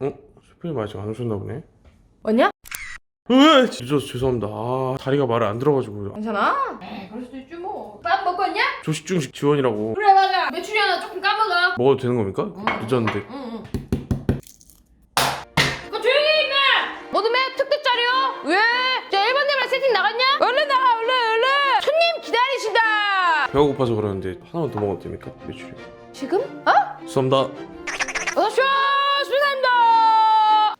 어? 슈프림 아직 안 오셨나 보네. 왔냐? 으, 늦어서 죄송합니다. 아, 다리가 말을 안 들어가지고. 괜찮아? 에이 그럴 수도 있지 뭐 밥 먹고 왔냐? 조식 중식 지원이라고. 그래 맞아 매출이 하나 조금 까먹어 먹어도 되는 겁니까? 늦었는데. 응응 그 조용히 있네 모두 매 특대짜리요 왜? 저 1번님이랑 세팅 나갔냐? 얼른 나가 얼른 얼른 손님 기다리신다 배가 고파서 그러는데 하나만 더 먹어도 됩니까? 매출이. 지금? 어? 죄송합니다. 어서쇼 수고합니다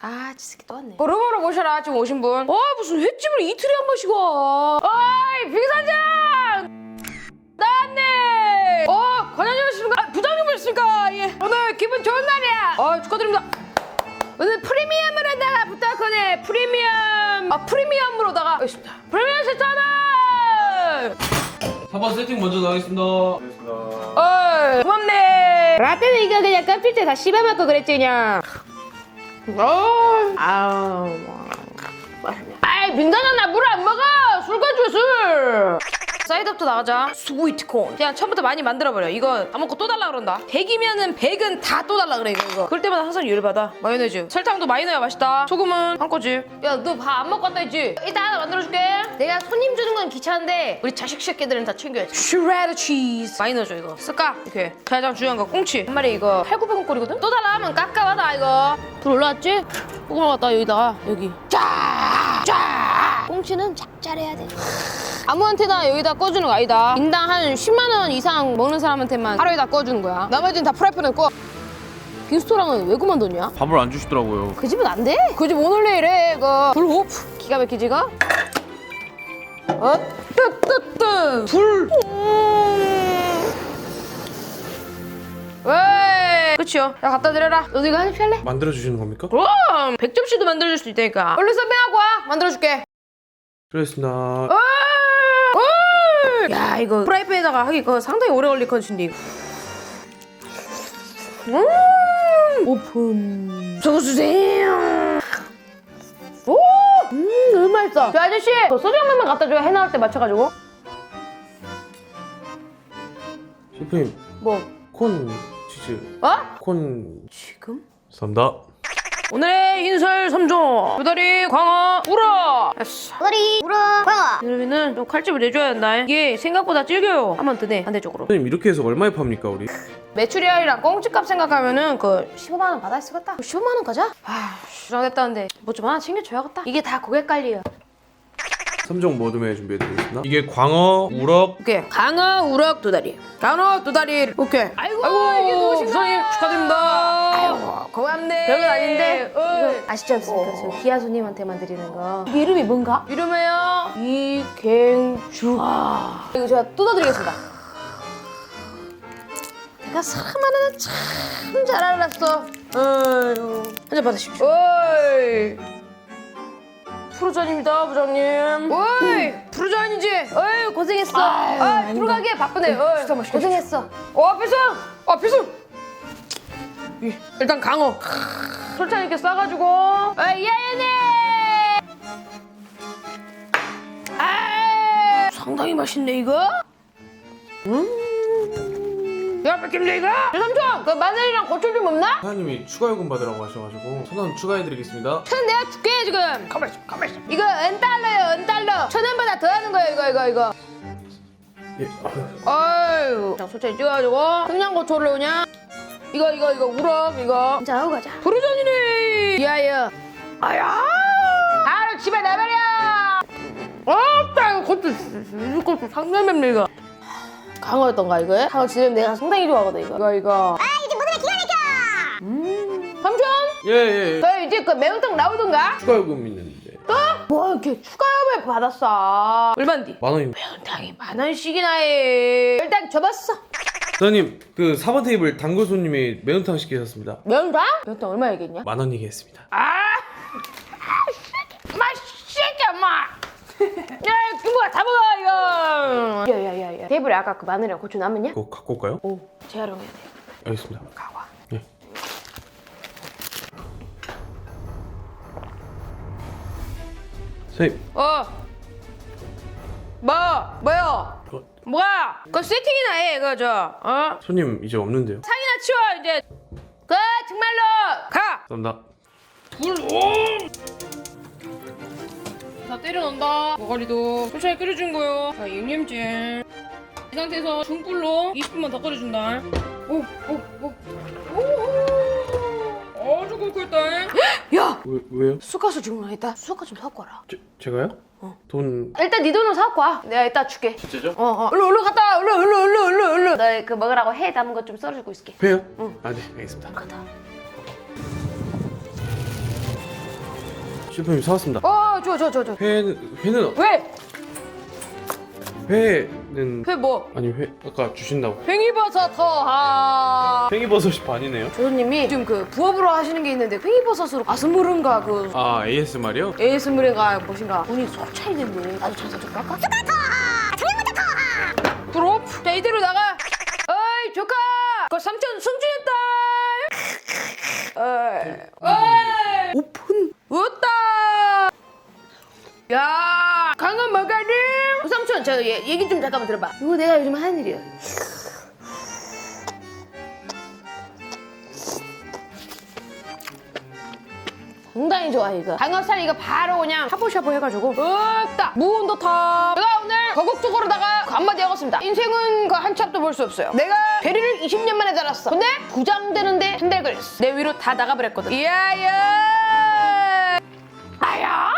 아 지새끼 또 왔네 보로보로 모셔라 지금 오신 분아 무슨 횟집을 이틀에 한 번씩 와 어이 빙사장 어 축하드립니다. 오늘 프리미엄을 한다가 부탁하네. 프리미엄. 아 프리미엄으로다가. 알겠습니다. 프리미엄 세잖아 4번 세팅 먼저 나가겠습니다. 알겠습니다. 어이 고맙네. 라떼는 이거 그냥 껍질째 다 씹어먹고 그랬지 그냥. 어 아우 맛있네 아이 빙산아 나 물 안 먹어. 술 가져 술 사이드업도 나가자. 스위트콘. 그냥 처음부터 많이 만들어버려. 이거 다 먹고 또 달라 그런다. 100이면은 100은 다 또 달라 그래 이거 이거. 그럴 때마다 항상 열받아. 마요네즈. 설탕도 많이 넣어야 맛있다. 소금은 한 꼬집 야너 밥 안 먹고 왔다 했지? 이따 하나 만들어줄게. 내가 손님 주는 건 귀찮은데 우리 자식 새끼들은 다 챙겨야지. 슈레드 치즈 많이 넣어줘 이거. 쓸까? 이렇게. 가장 중요한 거 꽁치. 한 마리 이거 8,900원 꼴이거든? 또 달라 하면 깝깝하다 이거. 불 올라왔지? 조금 올라왔다 여기다가 여기. 쫙쫙 꽁치는 작잘해야 돼 아무한테나 여기다 꺼주는 거 아니다. 인당 한 10만 원 이상 먹는 사람한테만 하루에 다 꺼주는 거야. 나머지는 다 프라이팬에 꺼. 빙스토랑은 왜 그만뒀냐? 밥을 안 주시더라고요. 그 집은 안 돼. 그 집 오늘 내일에 이거 불 오프. 기가 막히지 이거? 어? 뜨뜨뜨 불. 왜? 그치요. 야 갖다 드려라. 너도 이거 한입 할래? 만들어 주시는 겁니까? 그럼 100점씩도 만들어줄 수 있다니까. 얼른 서빙하고 와. 만들어줄게. 그렇습니다. 어? 야 이거 프라이팬에다가 하기 그거 상당히 오래 걸릴 이거 음 오픈 저거 주세요 오! 음 너무 맛있어 저 아저씨 저 소주 한 번만 갖다 줘요 해 나올 때 맞춰가지고 슈프림 뭐콘 치즈 어? 콘 지금? 감사합니다. 오늘의 인설 3종 두다리 광어 우럭 됐어 머리 물어 광어 그러면은 좀 칼집을 내줘야 된다 이게 생각보다 질겨요 한번 드네 반대쪽으로 선생님 이렇게 해서 얼마에 팝니까 우리? 메추리알이랑 꽁치값 생각하면은 그 15만 원 받아 쓰겠다. 15만 원 가자. 아, 주장됐다는데 뭐 좀 하나 챙겨줘야겠다. 이게 다 고객 관리야. 3종 모듬에 준비해드리겠습니다. 이게 광어, 우럭, 오케이. 강어, 우럭, 두다리. 강어, 두다리. 오케이. 아이고, 이게 누구신가? 부장님 축하드립니다. 아이고, 고맙네. 별건 아닌데. 이거 아시지 않습니까? 저 기아 손님한테만 드리는 거. 이름이 뭔가? 이름이요. 이갱주. 아, 이거 제가 뜯어드리겠습니다. 내가 사람 하나는 참 잘 알았어. 어휴. 한잔 받으십시오. 어이. 프로전입니다, 부장님. 어이, 프로전이지. 어이, 고생했어. 아, 들어가게 바쁘네. 어이, 고생했어. 어, 필승! 어, 필승! 이, 일단 강어. 솔찬 이렇게 싸가지고. 어, 예예네. 아, 상당히 맛있네 이거. 음. 야, 뺏김네 이거. 삼촌, 그 마늘이랑 고추 좀 없나? 사장님이 추가 요금 받으라고 하셔가지고 천 원 추가해드리겠습니다. 천 내가 줄게 지금. 가만 있어, 가만 있어. 이거 은 달러요, 은 달러. 천 원보다 더 하는 거예요, 이거, 이거, 이거. 예, 아유, 자, 솔직히 찍어가지고 청양고추를 그냥 이거, 이거, 이거 우럭 이거. 자, 하고 가자. 부르전이네. 이하여. 아야. 바로 집에 내버려. 어따 이거 고추, 고추 상당히 맵네 이거. 강어였던가 이거? 강어 지금 내가 상당히 좋아하거든 이거. 이거, 이거. 아 이제 모두가 기가 막혀 음. 삼촌, 예, 예, 예. 저 이제 그 매운탕 나오던가? 추가 요금 있는데 뭐 이렇게 추가요금을 받았어. 얼마인데? 만 원입니다. 매운탕이 만 원씩이나 해. 일단 줘봤어. 사장님 그 4번 테이블 단골 손님이 매운탕 시키셨습니다. 매운탕? 매운탕 얼마 얘기했냐? 만 원 얘기했습니다. 아, 야, 금부가 잡아가 이거. 야야야야. 테이블에 아까 그 마늘이랑 고추 남았냐? 그거 갖고 올까요? 오, 재활용해야 돼. 알겠습니다. 가와. 예. 선생님, 어. 뭐? 뭐요? 어, 뭐야? 그 세팅이나 해, 그거 저. 어? 손님 이제 없는데요. 상이나 치워 이제. 그 정말로 가. 감사합니다. 불 온! 다 때려 넣는다. 머가리도 천천히 끓여준 거요. 자, 양념잼. 이 상태에서 중불로 20분만 더 끓여준다. 오, 오, 오. 오, 아주 굵겠다. 야! 왜, 왜요? 쑥가스 주문하겠다. 쑥가스 좀 사갖고 와라. 제, 제가요? 돈 일단 네 돈으로 사갖고 와. 내가 이따 줄게. 진짜죠? 어, 어. 얼른, 얼른 갔다 와. 얼른, 얼른, 얼른, 얼른, 얼른. 너그 먹으라고 해 담은 거 좀 썰어주고 있을게. 회요? 아네 알겠습니다 갔다. 셰프님 사왔습니다 어, 좋아, 좋아, 좋아, 좋아. 회는 회는 왜? 회는 그 뭐? 아니 회 아까 주신다고 팽이버섯 하. 팽이버섯이 반이네요 조조님이 지금 그 부업으로 하시는 게 있는데 팽이버섯으로 아스무른가 그 아 ASMR이요? ASMR인가 무엇인가 돈이 속 차이겠네. 나도 장사 좀 할까? 프로프. 자 이대로 나가. 어이 조카. 그 삼촌 승진했다. 어이. 어이. 야 강한 머가리. 삼촌 저 얘, 얘기 좀 잠깐만 들어봐. 이거 내가 요즘 하는 일이야. 상당히 좋아 이거. 강어살 이거 바로 그냥 샤브샤브 해가지고. 없다 무운도 탑! 내가 오늘 거국적으로다가 그 한마디 하겠습니다. 인생은 그 한 찹도 볼 수 없어요. 내가 대리를 20년 만에 달았어. 근데 부장되는데 한 달 걸렸어. 내 위로 다 나가버렸거든. 이야야! 아야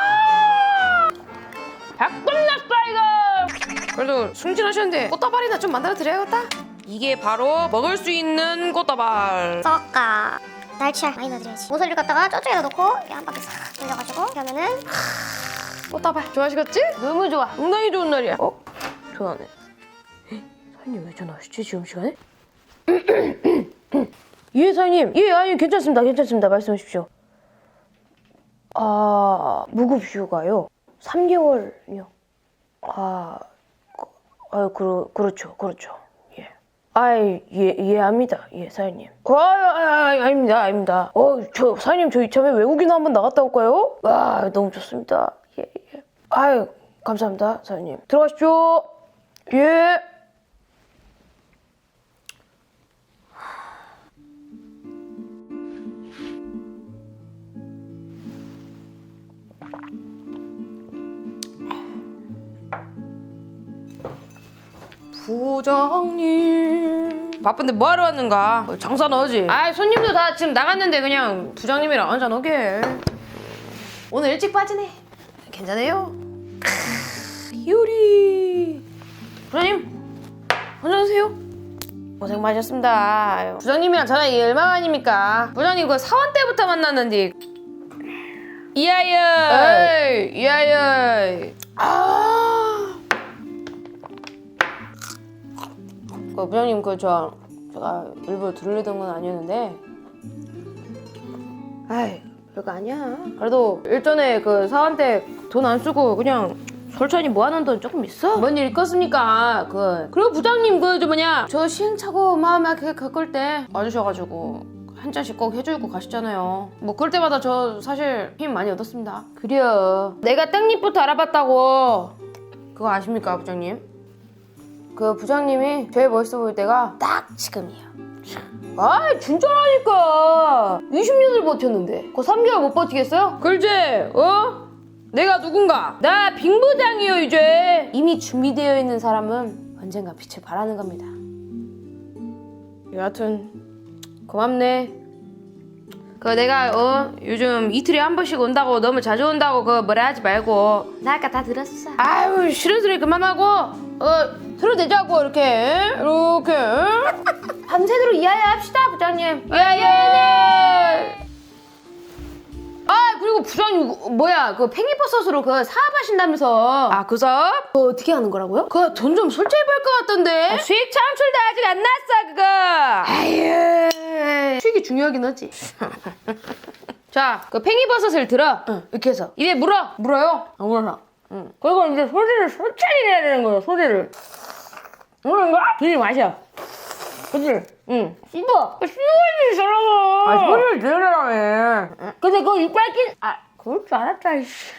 다 끝났어 이거! 그래도 승진하셨는데 꽃다발이나 좀 만들어 드려야겠다. 이게 바로 먹을 수 있는 꽃다발. 썩까 날치알 많이 넣어드려야지. 모서리를 갖다가 저쪽에다 놓고. 이렇게 한 바퀴 싹 돌려가지고. 그러면은 꽃다발. 좋아하시겠지? 너무 좋아. 상당히 좋은 날이야. 어? 전화네. 사장님 왜 전화하시지 지금 시간에? 예 사장님. 예 아니 괜찮습니다. 괜찮습니다. 말씀하십시오. 아 무급 휴가요? 3개월요. 아, 그, 아 그러, 그렇죠 그렇죠. 예. 아이 예 이해합니다. 예 사장님. 아, 아, 아 아닙니다 아닙니다. 어 저 사장님 저 이참에 외국이나 한번 나갔다 올까요? 와 너무 좋습니다. 예 예. 아유 감사합니다 사장님. 들어가십시오. 예 부장님. 바쁜데 뭐하러 왔는가? 뭐 장사 넣어지. 아 손님도 다 지금 나갔는데 그냥 부장님이랑 한잔 오게. 오늘 일찍 빠지네. 괜찮아요? 크, 요리. 부장님 안녕하세요. 고생 많으셨습니다. 아유, 부장님이랑 저랑 이게 얼마 만입니까? 부장님 그 사원 때부터 만났는데. 이하여 에이. 이하여 아 그 부장님 그저 제가 일부러 들으려던 건 아니었는데. 아이 별거 아니야. 그래도 일전에 그 사원 때돈안 쓰고 그냥 솔찬히 모아놓은 돈 조금 있어. 뭔 일 있겠습니까? 그 그리고 부장님 그 저 뭐냐? 저 시행착오 마음하게 겪을 때 와주셔가지고 한 잔씩 꼭 해주고 가시잖아요. 뭐 그럴 때마다 저 사실 힘 많이 얻었습니다. 그래요. 내가 땡잎부터 알아봤다고. 그거 아십니까 부장님? 그 부장님이 제일 멋있어 보일 때가 딱 지금이야. 아 진짜라니까. 20년을 버텼는데. 그 3개월 못 버티겠어요? 글쎄 어? 내가 누군가? 나 빙부장이요 이제. 이미 준비되어 있는 사람은 언젠가 빛을 발하는 겁니다. 여하튼 고맙네. 그 내가 어 요즘 이틀에 한 번씩 온다고 너무 자주 온다고 그 뭐라 하지 말고. 나 아까 다 들었어. 아유 싫은 소리 그만하고. 어 서로 내자고 이렇게 이렇게. 밤새도록 이하야 합시다 부장님. 이하야 아 그리고 부장님 뭐야 그 팽이버섯으로 그 사업하신다면서. 아그 사업? 그거 어떻게 하는 거라고요? 그거 돈 좀 솔직히 벌 것 같던데. 수익 창출도 아직 안 났어 그거. 아유 수익이 중요하긴 하지. 자 그 팽이버섯을 들어. 이렇게 해서. 입에 물어. 물어요? 아무거나 응. 그리고 이제 소리를 솔직히 내야 되는 거예요 소리를 그런 거 들이 마셔 그치? 응. 씹어. 씹어야지, 사람아. 아, 소리를 들으라며. 근데 그거 이빨 낀, 아, 그럴 줄 알았다, 이씨.